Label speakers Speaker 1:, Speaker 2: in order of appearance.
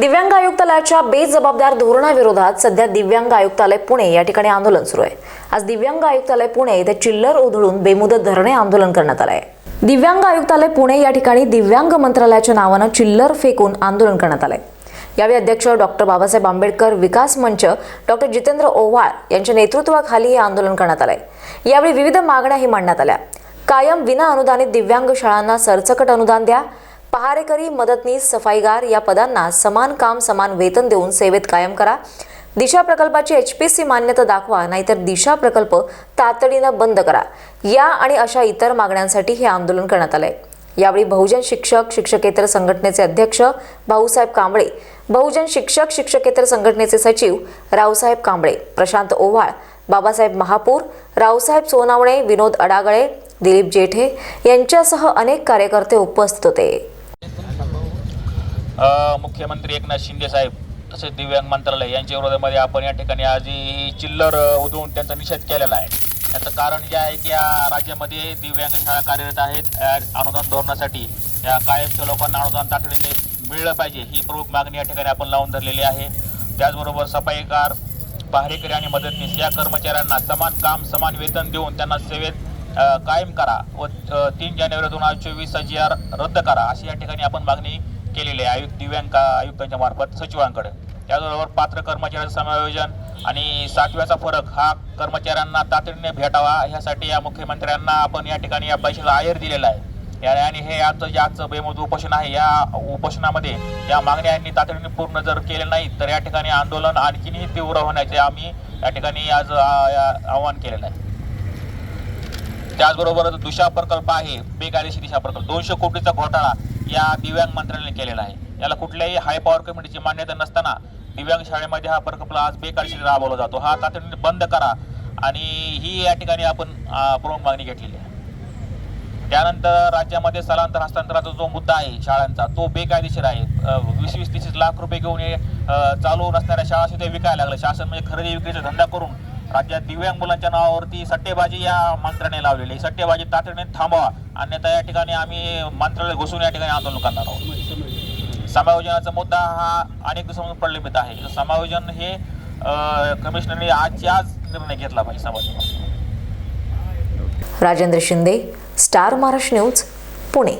Speaker 1: दिव्यांग आयुक्तालयाच्या बेजबाबदार धोरणाविरोधात सध्या दिव्यांग आयुक्तालय पुणे या ठिकाणी आंदोलन सुरू आहे. आज दिव्यांग आयुक्तालय पुणे येथे चिल्लर उधळून बेमुदत धरणे आंदोलन करण्यात आलं आहे दिव्यांग आयुक्तालय पुणे या ठिकाणी दिव्यांग मंत्रालयाच्या नावानं चिल्लर फेकून आंदोलन करण्यात आलंय. यावेळी अध्यक्ष डॉक्टर बाबासाहेब आंबेडकर विकास मंच डॉक्टर जितेंद्र ओव्हाळ यांच्या नेतृत्वाखाली हे आंदोलन करण्यात आलंय. यावेळी विविध मागण्याही मांडण्यात आल्या. कायम विना अनुदानित दिव्यांग शाळांना सरसकट अनुदान द्या. पहारेकरी मदतनीस सफाईगार या पदांना समान काम समान वेतन देऊन सेवेत कायम करा. दिशा प्रकल्पाची एच पी सी मान्यता दाखवा नाहीतर दिशा प्रकल्प तातडीनं बंद करा. या आणि अशा इतर मागण्यांसाठी हे आंदोलन करण्यात आलंय. यावेळी बहुजन शिक्षक शिक्षकेतर संघटनेचे अध्यक्ष भाऊसाहेब कांबळे बहुजन शिक्षक शिक्षकेतर संघटनेचे सचिव रावसाहेब कांबळे प्रशांत ओव्हाळ बाबासाहेब महापूर रावसाहेब सोनावणे विनोद अडागळे दिलीप जेठे यांच्यासह अनेक कार्यकर्ते उपस्थित होते.
Speaker 2: मुख्यमंत्री एकनाथ शिंदे साहेब तसेच दिव्यांग मंत्रालय यांच्या विरोधामध्ये आपण या ठिकाणी आजही चिल्लर उधळून त्यांचा निषेध केलेला आहे. याचं कारण जे आहे की या राज्यामध्ये दिव्यांग शाळा कार्यरत आहेत. अनुदान धोरणासाठी या कायमच्या लोकांना अनुदान तातडीने मिळलं पाहिजे ही प्रमुख मागणी या ठिकाणी आपण लावून धरलेली आहे. त्याचबरोबर सफाईकार पहारेकरी आणि मदतनीस या कर्मचाऱ्यांना समान काम समान वेतन देऊन त्यांना सेवेत कायम करा व तीन जानेवारी दोन हजार चोवीस जी आर रद्द करा अशी या ठिकाणी आपण मागणी केलेले आहे. आयुक्त दिव्यांग आयुक्तांच्या मार्फत सचिवांकडे. त्याचबरोबर पात्र कर्मचाऱ्यांचं समायोजन आणि सातव्याचा फरक हा कर्मचाऱ्यांना तातडीने भेटावा ह्यासाठी या मुख्यमंत्र्यांना आपण या ठिकाणी या पैशाचा आयर दिलेला आहे. या- आणि हे आजचं जे आजचं बेमुद उपोषण आहे या उपोषणामध्ये या मागण्या यांनी तातडीने पूर्ण जर केले नाही तर या ठिकाणी आंदोलन आणखीनही तीव्र होण्याचे आम्ही या ठिकाणी आज आवाहन केलेलं आहे. त्याचबरोबर दुशा प्रकल्प आहे बेकायदेशीर दिशा प्रकल्प. दोनशे कोटीचा घोटाळा या दिव्यांग मंत्र्याने केलेला आहे. याला कुठल्याही हाय पॉवर कमिटीची मान्यता नसताना दिव्यांग शाळेमध्ये हा प्रकल्प आज बेकायदेशीर राबवला जातो. हा तातडीने बंद करा आणि ही या ठिकाणी आपण प्रमुख मागणी घेतलेली आहे. त्यानंतर राज्यामध्ये स्थलांतर हस्तांतराचा जो मुद्दा आहे शाळांचा तो बेकायदेशीर आहे. वीस वीस तीस लाख रुपये घेऊन हे चालू नसणाऱ्या शाळा सुद्धा विकायला लागलं शासन म्हणजे खरेदी विक्रीचा धंदा करून राज्यात दिव्यांग मुलांच्या नावावरती सट्टेबाजी या मंत्र्याने लावलेली आहे. सट्टेबाजी तातडीने थांबवा. अन्यथा या ठिकाणी आम्ही मंत्रालय घुसून या ठिकाणी आंदोलन करणार आहोत. समायोजनाचा मुद्दा हा अनेक दिवसांपासून प्रलंबित आहे. समायोजन हे कमिशनरने आजच्या आज निर्णय घेतला पाहिजे समायोजन
Speaker 1: राजेंद्र शिंदे स्टार महाराष्ट्र न्यूज पुणे.